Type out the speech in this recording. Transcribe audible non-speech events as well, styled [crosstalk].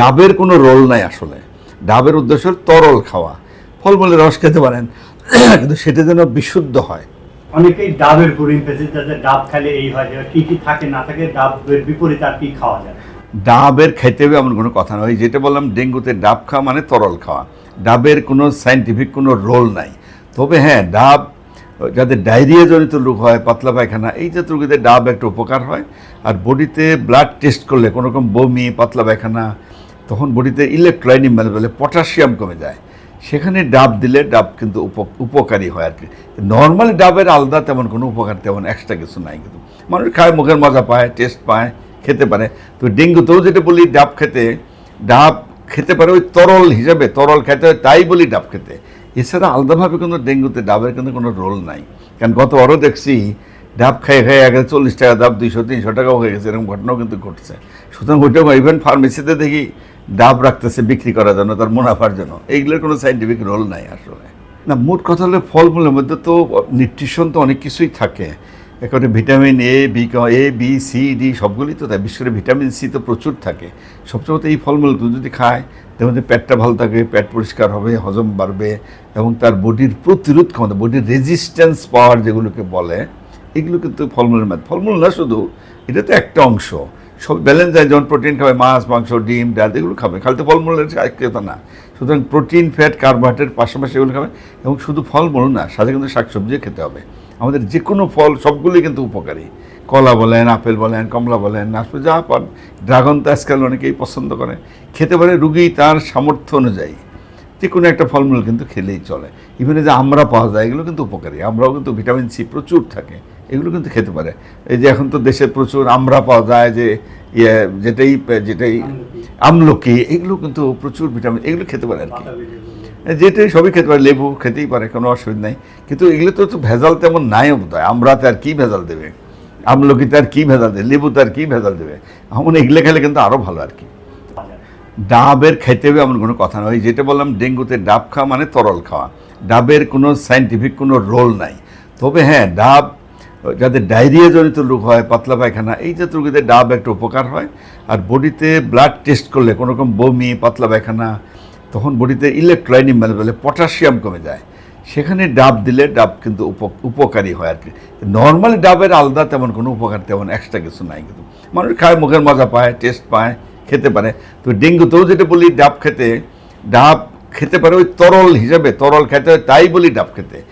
ডাবের কোনো রোল নাই আসলে। ডাবের উদ্দেশ্য তরল খাওয়া। ফলমূলের রস খেতে পারেন [clears throat] কিন্তু সেটা যেন বিশুদ্ধ হয়। অনেকেই ডাবের ডাব খেলে এই হয় যে কি কি থাকে না থাকে ডাবের বিপরীত আর কি খাওয়া যায়? ডাবের খাইতে হবে এমন কোনো কথা নয় যেটা বললাম ডেঙ্গুতে ডাব খাওয়া মানে তরল খাওয়া। ডাবের কোনো সাইন্টিফিক কোনো রোল নাই। তবে হ্যাঁ ডাব যাদের ডায়রিয়া জনিত রোগ হয় পাতলা পায়খানা এই জাতীয় রোগীদের ডাব একটা উপকার হয়। আর বডিতে ব্লাড টেস্ট করলে কোনো রকম বমি পাতলা পায়খানা তখন বডিতে ইলেকট্রলাইন ইম্যালেবলে পটাশিয়াম কমে যায়। সেখানে ডাব দিলে ডাব কিন্তু উপ- উপকারী হয় আর কি। নর্মালি ডাবের আলাদা তেমন কোনো উপকার তেমন এক্সট্রা কিছু নাই কিন্তু। মানুষ খায়, মুখের মজা পায় টেস্ট পায়, খেতে পারে। তো ডেঙ্গুতেও যেটা বলি, ডাব খেতে ডাব খেতে পারে ওই তরল হিসাবে, তরল খেতে হয় তাই বলি ডাব খেতে। এছাড়া আলাদাভাবে কিন্তু ডেঙ্গুতে ডাবের কিন্তু কোনো রোল নাই। কারণ গত আরও দেখছি, ডাব খাই খাই আগে চল্লিশ টাকা, ডাব দুইশো, তিনশো টাকাও হয়ে গেছে, এরকম ঘটনাও কিন্তু ঘটছে। সুতরাং ওইটাও ইভেন ফার্মেসিতে দেখি ডাব রাখতেছে বিক্রি করার জন্য, তার মুনাফার জন্য। এইগুলোর কোনো সাইন্টিফিক রোল নাই আসলে। না, মোট কথা হলে ফলমূলের মধ্যে তো নিউট্রিশন তো অনেক কিছুই থাকে। এখানে vitamin A B A B C D সবগুলি তো তাই বিশেষ করে ভিটামিন সি তো প্রচুর থাকে। সবচেয়ে এই ফলমূলগুলো যদি খায়, তার মধ্যে পেটটা ভালো থাকে, পেট পরিষ্কার হবে, হজম বাড়বে, এবং তার বডির প্রতিরোধ ক্ষমতা বডির রেজিস্ট্যান্স পাওয়ার যেগুলোকে বলে, এগুলো কিন্তু ফলমূলের মধ্যে। ফলমূল না শুধু, এটা তো একটা অংশ। সব ব্যালেন্স যেমন প্রোটিন খাবে, মাছ, মাংস, ডিম, ডাল, এগুলো খাবে। খালি তো ফলমূলের কথা না। সুতরাং প্রোটিন, ফ্যাট, কার্বোহাইড্রেট পাশাপাশি এগুলো খাবে এবং শুধু ফলমূল না, সাথে কিন্তু শাকসবজিও খেতে হবে। আমাদের যে কোনো ফল, সবগুলোই কিন্তু উপকারী। কলা বলেন, আপেল বলেন, কমলা বলেন, নাশপাতি যা পান, ড্রাগন তো আজকাল অনেকেই পছন্দ করে। খেতে পারে রুগী তার সামর্থ্য অনুযায়ী। যে কোনো একটা ফলমূল কিন্তু খেলেই চলে। ইভেন যে আমরা পাওয়া যায়, এগুলো কিন্তু উপকারী। আমরাও কিন্তু ভিটামিন সি প্রচুর থাকে। এগুলো কিন্তু খেতে পারে। এই যে এখন তো দেশে প্রচুর আমরা পাওয়া যায় যে ইয়ে যেটাই যেটাই আমলকি এগুলো কিন্তু প্রচুর ভিটামিন এগুলো খেতে পারে আর কি। যেটাই সবই খেতে পারে লেবু খেতেই পারে কোনো অসুবিধা নাই। কিন্তু এগুলো তো ভেজাল তেমন নাই বোধ হয় আমরাতে আর কী ভেজাল দেবে? আমলকিতে আর কী ভেজাল দেবে? লেবুতে আর কী ভেজাল দেবে? এমন এগুলো খেলে কিন্তু আরও ভালো আর কি। ডাবের খাইতে হবে এমন কোনো কথা নয় যেটা বললাম ডেঙ্গুতে ডাব খাওয়া মানে তরল খাওয়া। ডাবের কোনো সাইন্টিফিক কোনো রোল নাই। তবে হ্যাঁ ডাব যাদের ডায়রিয়া জনিত রোগ হয়, পাতলা পায়খানা, এই জাতীয় রোগীদের ডাব একটা উপকার হয়। আর বডিতে ব্লাড টেস্ট করলে কোনো রকম বমি, পাতলা পায়খানা, তখন বডিতে ইলেকট্রলাইন বলে পটাশিয়াম কমে যায়। সেখানে ডাব দিলে ডাব কিন্তু উপ- উপকারী হয় আর কি। নর্মালি ডাবের আলাদা তেমন কোনো উপকার তেমন এক্সট্রা কিছু নাই কিন্তু। মানুষ খায়, মুখের মজা পায় টেস্ট পায়, খেতে পারে। তো ডেঙ্গুতেও যেটা বলি, ডাব খেতে ডাব খেতে পারে ওই তরল হিসাবে, তরল খেতে হয়, তাই বলি ডাব খেতে।